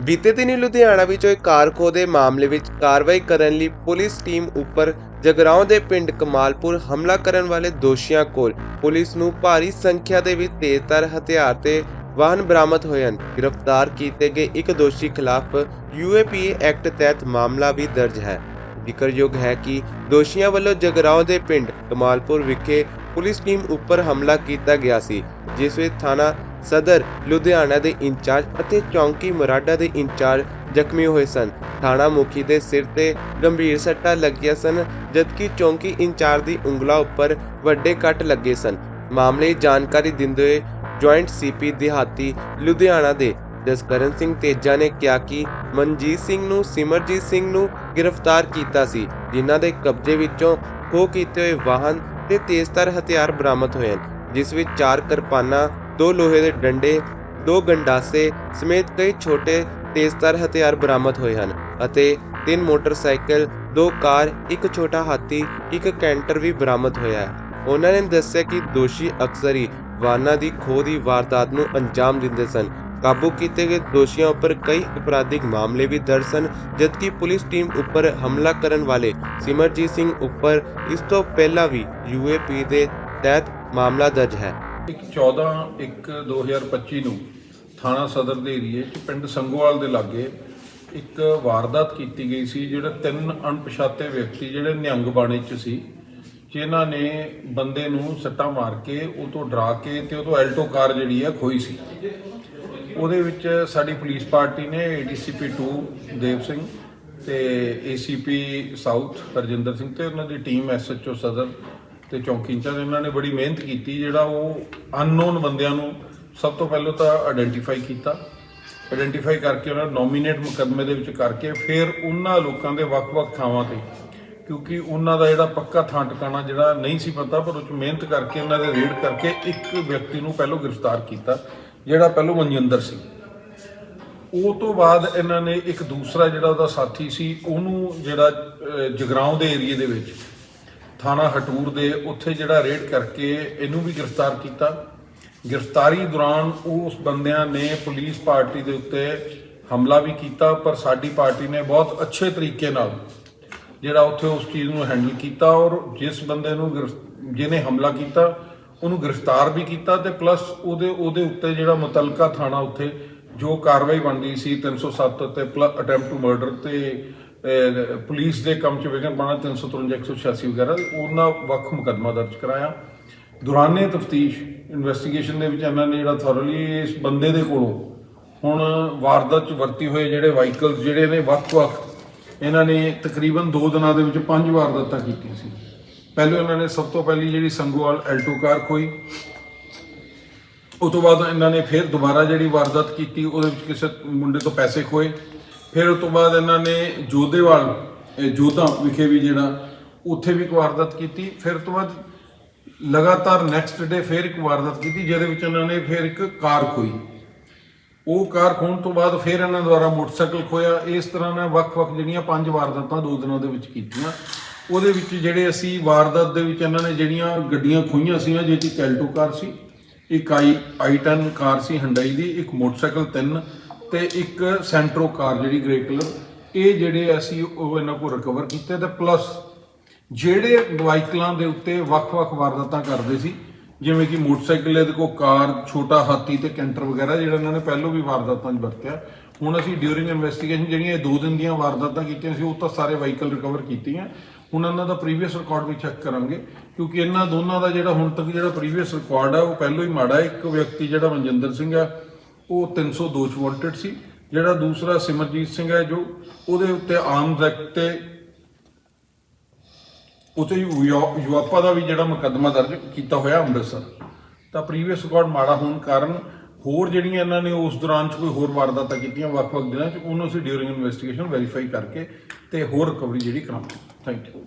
ਬੀਤੇ ਦਿਨੀ ਲੁਧਿਆਣਾ ਵਿੱਚ ਹੋਏ ਕਾਰ ਖੋਹ ਦੇ ਮਾਮਲੇ ਵਿੱਚ ਕਾਰਵਾਈ ਕਰਨ ਲਈ ਪੁਲਿਸ ਟੀਮ ਉੱਪਰ ਜਗਰਾਉਂ ਦੇ ਪਿੰਡ ਕਮਾਲਪੁਰ ਹਮਲਾ ਕਰਨ ਵਾਲੇ ਦੋਸ਼ੀਆਂ ਕੋਲ ਪੁਲਿਸ ਨੂੰ ਭਾਰੀ ਸੰਖਿਆ ਦੇ ਵਿੱਚ ਤੇਜ਼ਧਾਰ ਹਥਿਆਰ ਤੇ ਵਾਹਨ ਬਰਾਮਦ ਹੋਏ ਹਨ। ਗ੍ਰਿਫਤਾਰ ਕੀਤੇ ਗਏ ਇੱਕ ਦੋਸ਼ੀ ਖਿਲਾਫ ਯੂਏਪੀਏ ਐਕਟ ਤਹਿਤ ਮਾਮਲਾ ਵੀ ਦਰਜ ਹੈ। ਜ਼ਿਕਰਯੋਗ ਹੈ ਕਿ ਦੋਸ਼ੀਆਂ ਵੱਲੋਂ ਜਗਰਾਉਂ ਦੇ ਪਿੰਡ ਕਮਾਲਪੁਰ ਵਿਖੇ ਪੁਲਿਸ ਟੀਮ ਉੱਪਰ ਹਮਲਾ ਕੀਤਾ ਗਿਆ ਸੀ, ਜਿਸ ਵਿੱਚ ਥਾਣਾ ਸਦਰ, ਲੁਧਿਆਣਾ ਦੇ ਇੰਚਾਰਜ ਅਤੇ ਚੌਂਕੀ ਮੁਰਾਡਾ ਦੇ ਇੰਚਾਰਜ ਜ਼ਖਮੀ ਹੋਏ ਸਨ। ਥਾਣਾ ਮੁਖੀ ਦੇ ਸਿਰ ਤੇ ਗੰਭੀਰ ਸੱਟਾਂ ਲੱਗੀਆਂ ਸਨ, ਜਦਕਿ ਚੌਂਕੀ ਇੰਚਾਰਜ ਦੀ ਉਂਗਲਾਂ ਉੱਪਰ ਵੱਡੇ ਕੱਟ ਲੱਗੇ ਸਨ। ਮਾਮਲੇ ਜਾਣਕਾਰੀ ਦਿੰਦੇ ਹੋਏ ਜੁਆਇੰਟ ਸੀਪੀ ਦਿਹਾਤੀ ਲੁਧਿਆਣਾ ਦੇ ਜਸਕਰਨ ਸਿੰਘ ਤੇਜਾ ਨੇ ਕਿਹਾ ਕਿ ਮਨਜੀਤ ਸਿੰਘ ਨੂੰ ਸਿਮਰਜੀਤ ਸਿੰਘ ਨੂੰ ਗ੍ਰਿਫਤਾਰ ਕੀਤਾ ਸੀ, ਜਿਨ੍ਹਾਂ ਦੇ ਕਬਜ਼ੇ ਵਿੱਚੋਂ ਖੋਹ ਕੀਤੇ ਹੋਏ ਵਾਹਨ ਤੇ ਤੇਜ਼ਧਾਰ ਹਥਿਆਰ ਬਰਾਮਦ ਹੋਏ ਹਨ, ਜਿਸ ਵਿੱਚ ਚਾਰ ਕਿਰਪਾਨਾਂ ਦੋ ਲੋਹੇ ਦੇ ਡੰਡੇ, ਦੋ ਗੰਡਾਸੇ ਸਮੇਤ ਕਈ ਛੋਟੇ ਤੇਜ਼ਧਾਰ ਹਥਿਆਰ ਬਰਾਮਦ ਹੋਏ ਹਨ ਅਤੇ ਤਿੰਨ ਮੋਟਰਸਾਈਕਲ, ਦੋ ਕਾਰ, ਇੱਕ ਛੋਟਾ ਹਾਥੀ, ਇੱਕ ਕੈਂਟਰ ਵੀ ਬਰਾਮਦ ਹੋਇਆ ਹੈ। ਉਹਨਾਂ ਨੇ ਦੱਸਿਆ ਕਿ ਦੋਸ਼ੀ ਅਕਸਰ ਹੀ ਵਾਹਨਾਂ ਦੀ ਖੋਹ ਦੀ ਵਾਰਦਾਤ ਨੂੰ ਅੰਜਾਮ ਦਿੰਦੇ ਸਨ। ਕਾਬੂ ਕੀਤੇ ਗਏ ਦੋਸ਼ੀਆਂ ਉੱਪਰ ਕਈ ਅਪਰਾਧਿਕ ਮਾਮਲੇ ਵੀ ਦਰਜ ਸਨ, ਜਦਕਿ ਪੁਲਿਸ ਟੀਮ ਉੱਪਰ ਹਮਲਾ ਕਰਨ ਵਾਲੇ ਸਿਮਰਜੀਤ ਸਿੰਘ ਉੱਪਰ ਇਸ ਤੋਂ ਪਹਿਲਾਂ ਵੀ ਯੂਏਪੀ ਦੇ ਤਹਿਤ ਮਾਮਲਾ ਦਰਜ ਹੈ। ਇੱਕ 14 1 2025 ਨੂੰ ਥਾਣਾ ਸਦਰ ਦੇ ਏਰੀਏ 'ਚ ਪਿੰਡ ਸੰਗੋਵਾਲ ਦੇ ਲਾਗੇ ਇੱਕ ਵਾਰਦਾਤ ਕੀਤੀ ਗਈ ਸੀ, ਜਿਹੜੇ ਤਿੰਨ ਅਣਪਛਾਤੇ ਵਿਅਕਤੀ ਜਿਹੜੇ ਨਿਹੰਗ ਬਾਣੇ 'ਚ ਸੀ, ਜਿਨ੍ਹਾਂ ਨੇ ਬੰਦੇ ਨੂੰ ਸੱਟਾਂ ਮਾਰ ਕੇ ਉਹ ਤੋਂ ਡਰਾ ਕੇ ਤੇ ਉਹ ਤੋਂ ਐਲਟੋ ਕਾਰ ਜਿਹੜੀ ਆ ਖੋਈ ਸੀ। ਉਹਦੇ ਵਿੱਚ ਸਾਡੀ ਪੁਲਿਸ ਪਾਰਟੀ ਨੇ ਏਡੀਸੀਪੀ 2 ਦੇਵ ਸਿੰਘ ਤੇ ਏਸੀਪੀ ਸਾਊਥ ਹਰਜਿੰਦਰ ਸਿੰਘ ਤੇ ਉਹਨਾਂ ਦੀ ਟੀਮ ਐਸਐਚਓ ਸਦਰ ਤੇ ਚੌਂਕੀ ਇੰਚਾਰਜ ਇਹਨਾਂ ਨੇ ਬੜੀ ਮਿਹਨਤ ਕੀਤੀ ਜਿਹੜਾ ਉਹ ਅਨਨੋਨ ਬੰਦਿਆਂ ਨੂੰ ਸਭ ਤੋਂ ਪਹਿਲਾਂ ਤਾਂ ਆਇਡੈਂਟੀਫਾਈ ਕੀਤਾ। ਆਇਡੈਂਟੀਫਾਈ ਕਰਕੇ ਉਹਨਾਂ ਨੂੰ ਨੋਮੀਨੇਟ ਮੁਕੱਦਮੇ ਦੇ ਵਿੱਚ ਕਰਕੇ ਫਿਰ ਉਹਨਾਂ ਲੋਕਾਂ ਦੇ ਵੱਖ-ਵੱਖ ਥਾਵਾਂ ਤੇ ਕਿਉਂਕਿ ਉਹਨਾਂ ਦਾ ਜਿਹੜਾ ਪੱਕਾ ਥਾਂ ਟਿਕਾਣਾ ਜਿਹੜਾ ਨਹੀਂ ਸੀ ਪਤਾ ਪਰ ਉਹ 'ਚ ਮਿਹਨਤ ਕਰਕੇ ਉਹਨਾਂ ਦੇ ਰੇਡ ਕਰਕੇ ਇੱਕ ਵਿਅਕਤੀ ਨੂੰ ਪਹਿਲਾਂ ਗ੍ਰਿਫਤਾਰ ਕੀਤਾ ਜਿਹੜਾ ਪਹਿਲਾਂ ਮਨਜਿੰਦਰ ਸੀ। ਉਹ ਤੋਂ ਬਾਅਦ ਇਹਨਾਂ ਨੇ ਇੱਕ ਦੂਸਰਾ ਜਿਹੜਾ ਉਹਦਾ ਸਾਥੀ ਸੀ ਉਹਨੂੰ ਜਿਹੜਾ ਅਹ, ਜਗਰਾਉਂ ਦੇ ਏਰੀਏ ਦੇ ਵਿੱਚ ਥਾਣਾ ਹਟੂਰ ਦੇ ਉੱਥੇ ਜਿਹੜਾ ਰੇਡ ਕਰਕੇ ਇਹਨੂੰ ਵੀ ਗ੍ਰਿਫਤਾਰ ਕੀਤਾ। ਗ੍ਰਿਫਤਾਰੀ ਦੌਰਾਨ ਉਸ ਬੰਦਿਆਂ ਨੇ ਪੁਲਿਸ ਪਾਰਟੀ ਦੇ ਉੱਤੇ ਹਮਲਾ ਵੀ ਕੀਤਾ, ਪਰ ਸਾਡੀ ਪਾਰਟੀ ਨੇ ਬਹੁਤ ਅੱਛੇ ਤਰੀਕੇ ਨਾਲ ਜਿਹੜਾ ਉੱਥੇ ਉਸ ਚੀਜ਼ ਨੂੰ ਹੈਂਡਲ ਕੀਤਾ ਔਰ ਜਿਸ ਬੰਦੇ ਨੂੰ ਗ੍ਰਿਫ- ਜਿਹਨੇ ਹਮਲਾ ਕੀਤਾ, ਉਹਨੂੰ ਗ੍ਰਿਫਤਾਰ ਵੀ ਕੀਤਾ ਤੇ ਪਲੱਸ ਉਹਦੇ ਉਹਦੇ ਉੱਤੇ ਜਿਹੜਾ ਮੁਤਲਕਾ ਥਾਣਾ ਉੱਥੇ ਜੋ ਕਾਰਵਾਈ ਬਣਦੀ ਸੀ 307 ਤੇ ਅਟੈਂਪਟ ਟੂ ਮਰਡਰ ਤੇ ਪੁਲਿਸ ਦੇ ਕੰਮ ਚ ਵਿਗਨ ਪਾਣਾ 353 186 ਵਗੈਰਾ, ਉਹਨਾਂ ਵੱਖ ਮੁਕੱਦਮਾ ਦਰਜ ਕਰਾਇਆ। ਦੌਰਾਨੇ ਤਫਤੀਸ਼ ਇਨਵੈਸਟੀਗੇਸ਼ਨ ਦੇ ਵਿੱਚ ਇਹਨਾਂ ਨੇ ਜਿਹੜਾ ਥੋਰਲੀ ਇਸ ਬੰਦੇ ਦੇ ਕੋਲੋਂ ਹੁਣ ਵਾਰਦਾਤ ਚ ਵਰਤੀ ਹੋਏ ਜਿਹੜੇ ਵਾਹੀਕਲਸ ਜਿਹੜੇ ਨੇ, ਵੱਖ-ਵੱਖ, ਇਹਨਾਂ ਨੇ ਤਕਰੀਬਨ 2 ਦਿਨਾਂ ਦੇ ਵਿੱਚ ਪੰਜ ਵਾਰਦਾਤਾਂ ਕੀਤੀਆਂ ਸੀ। ਪਹਿਲੇ ਇਹਨਾਂ ਨੇ ਸਭ ਤੋਂ ਪਹਿਲੀ ਜਿਹੜੀ ਸੰਗੋਵਾਲ ਐਲਟੋ ਕਾਰ ਖੋਈ ਉਸ ਤੋਂ ਬਾਅਦ ਇਹਨਾਂ ਨੇ ਫਿਰ ਦੁਬਾਰਾ ਜਿਹੜੀ ਵਾਰਦਾਤ ਕੀਤੀ, ਉਹਦੇ ਵਿੱਚ ਕਿਸੇ ਮੁੰਡੇ ਤੋਂ ਪੈਸੇ ਖੋਏ ਫਿਰ ਉਸ ਤੋਂ ਬਾਅਦ ਇਹਨਾਂ ਨੇ ਜੋਧੇਵਾਲ ਜੋਧਾ ਵਿਖੇ ਵੀ ਜਿਹੜਾ, ਉੱਥੇ ਵੀ ਇੱਕ ਵਾਰਦਾਤ ਕੀਤੀ। ਫਿਰ ਉਸ ਤੋਂ ਬਾਅਦ ਲਗਾਤਾਰ ਨੈਕਸਟ ਡੇ ਫਿਰ ਇੱਕ ਵਾਰਦਾਤ ਕੀਤੀ, ਜਿਹਦੇ ਵਿੱਚ ਇਹਨਾਂ ਨੇ ਫਿਰ ਇੱਕ ਕਾਰ ਖੋਈ। ਉਹ ਕਾਰ ਖੋਣ ਤੋਂ ਬਾਅਦ ਫਿਰ ਇਹਨਾਂ ਦੁਆਰਾ ਮੋਟਰਸਾਈਕਲ ਖੋਇਆ। ਇਸ ਤਰ੍ਹਾਂ ਨਾਲ ਵੱਖ-ਵੱਖ ਜਿਹੜੀਆਂ ਪੰਜ ਵਾਰਦਾਤਾਂ ਦੋ ਦਿਨਾਂ ਦੇ ਵਿੱਚ ਕੀਤੀਆਂ। ਉਹਦੇ ਵਿੱਚ ਜਿਹੜੇ ਅਸੀਂ ਵਾਰਦਾਤ ਦੇ ਵਿੱਚ ਇਹਨਾਂ ਨੇ ਜਿਹੜੀਆਂ ਗੱਡੀਆਂ ਖੋਈਆਂ ਸੀਆਂ, ਜਿਹਦੇ ਚ ਕੈਲਟੋ ਕਾਰ ਸੀ, ਇੱਕ ਆਈ i10 ਕਾਰ ਸੀ ਹੰਡਾਈ ਦੀ, ਇੱਕ ਮੋਟਰਸਾਈਕਲ ਤਿੰਨ ਤੇ ਇੱਕ ਸੈਂਟਰੋ ਕਾਰ ਜਿਹੜੀ ਗ੍ਰੇ ਕਲਰ ਇਹ ਜਿਹੜੇ ਅਸੀਂ ਉਹ ਇਹਨਾਂ ਕੋਲ ਰਿਕਵਰ ਕੀਤੇ ਤੇ ਪਲੱਸ ਜਿਹੜੇ ਵਾਹੀਕਲਾਂ ਦੇ ਉੱਤੇ ਵੱਖ-ਵੱਖ ਵਾਰਦਾਤਾਂ ਕਰਦੇ ਸੀ, ਜਿਵੇਂ ਕਿ ਮੋਟਰਸਾਈਕਲ ਇਹਦੇ ਕੋਲ ਕਾਰ, ਛੋਟਾ ਹਾਥੀ ਤੇ ਕੈਂਟਰ ਵਗੈਰਾ ਜਿਹੜਾ ਇਹਨਾਂ ਨੇ ਪਹਿਲਾਂ ਵੀ ਵਾਰਦਾਤਾਂ 'ਚ ਵਰਤਿਆ। ਹੁਣ ਅਸੀਂ ਡਿਊਰਿੰਗ ਇਨਵੈਸਟੀਗੇਸ਼ਨ ਜਿਹੜੀਆਂ ਇਹ ਦੋ ਦਿਨ ਦੀਆਂ ਵਾਰਦਾਤਾਂ ਕੀਤੀਆਂ ਸੀ, ਉਹ ਤਾਂ ਸਾਰੇ ਵਾਹੀਕਲ ਰਿਕਵਰ ਕੀਤੀਆਂ। ਹੁਣ ਇਹਨਾਂ ਦਾ ਪ੍ਰੀਵੀਅਸ ਰਿਕਾਰਡ ਵੀ ਚੈੱਕ ਕਰਾਂਗੇ, ਕਿਉਂਕਿ ਇਹਨਾਂ ਦੋਨਾਂ ਦਾ ਜਿਹੜਾ ਹੁਣ ਤੱਕ ਜਿਹੜਾ ਪ੍ਰੀਵੀਅਸ ਰਿਕਾਰਡ ਹੈ ਉਹ ਪਹਿਲਾਂ ਹੀ ਮਾੜਾ ਇੱਕ ਵਿਅਕਤੀ ਜਿਹੜਾ ਮਨਜਿੰਦਰ ਸਿੰਘ ਹੈ ਉਹ 302 ਚ ਵਾਂਟਡ ਸੀ। ਜਿਹੜਾ ਦੂਸਰਾ ਸਿਮਰਜੀਤ ਸਿੰਘ ਹੈ ਜੋ, ਉਹਦੇ ਉੱਤੇ ਆਮ ਐਕਟ ਤੇ ਉਤੇ ਯੂਆਪਾ ਦਾ ਵੀ ਜਿਹੜਾ ਮੁਕੱਦਮਾ ਦਰਜ ਕੀਤਾ ਹੋਇਆ ਅੰਮ੍ਰਿਤਸਰ। ਤਾਂ ਪ੍ਰੀਵੀਅਸ ਰਿਕਾਰਡ ਮਾੜਾ ਹੋਣ ਕਾਰਨ ਹੋਰ ਜਿਹੜੀਆਂ ਇਹਨਾਂ ਨੇ ਉਸ ਦੌਰਾਨ ਚ ਕੋਈ ਹੋਰ ਵਾਰਦਾਤਾਂ ਕੀਤੀਆਂ ਵੱਖ-ਵੱਖ ਦਿਨਾਂ ਚ, ਉਹਨੂੰ ਅਸੀਂ ਡਿਊਰਿੰਗ ਇਨਵੈਸਟੀਗੇਸ਼ਨ ਵੈਰੀਫਾਈ ਕਰਕੇ ਤੇ ਹੋਰ ਰਿਕਵਰੀ ਜਿਹੜੀ ਕਰਾਂਗੇ। Thank you